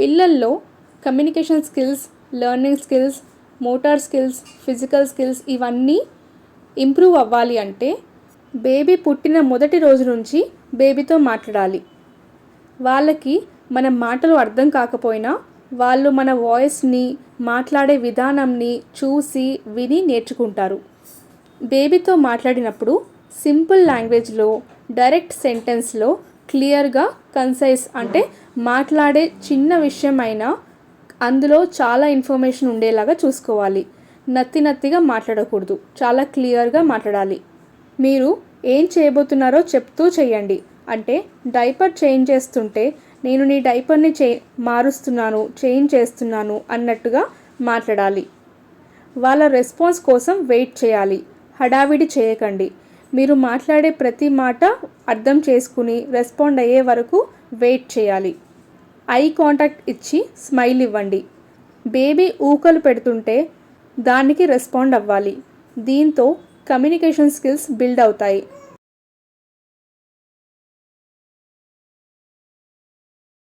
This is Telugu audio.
పిల్లల్లో communication skills learning skills motor skills physical skills ఇవన్నీ ఇంప్రూవ్ అవ్వాలి అంటే బేబీ పుట్టిన మొదటి రోజు నుంచి బేబీతో మాట్లాడాలి. వాళ్ళకి మన మాటలు అర్థం కాకపోయినా వాళ్ళు మన వాయిస్ని మాట్లాడే విధానంని చూసి విని నేర్చుకుంటారు. బేబీతో మాట్లాడినప్పుడు సింపుల్ లాంగ్వేజ్లో డైరెక్ట్ సెంటెన్స్లో క్లియర్గా కన్సైజ్ అంటే మాట్లాడే చిన్న విషయమైనా అందులో చాలా ఇన్ఫర్మేషన్ ఉండేలాగా చూసుకోవాలి. నత్తి నత్తిగా మాట్లాడకూడదు. చాలా క్లియర్గా మాట్లాడాలి. మీరు ఏం చేయబోతున్నారో చెప్తూ చేయండి. అంటే డైపర్ చేంజ్ చేస్తుంటే నేను నీ డైపర్ని చే మారుస్తున్నాను చేంజ్ చేస్తున్నాను అన్నట్టుగా మాట్లాడాలి. వాళ్ళ రెస్పాన్స్ కోసం వెయిట్ చేయాలి. హడావిడి చేయకండి. మీరు మాట్లాడే ప్రతి మాట అర్థం చేసుకుని రెస్పాండ్ అయ్యే వరకు వెయిట్ చేయాలి. ఐ కాంటాక్ట్ ఇచ్చి స్మైల్ ఇవ్వండి. బేబీ ఊకలు పెడుతుంటే దానికి రెస్పాండ్ అవ్వాలి. దీంతో కమ్యూనికేషన్ స్కిల్స్ బిల్డ్ అవుతాయి.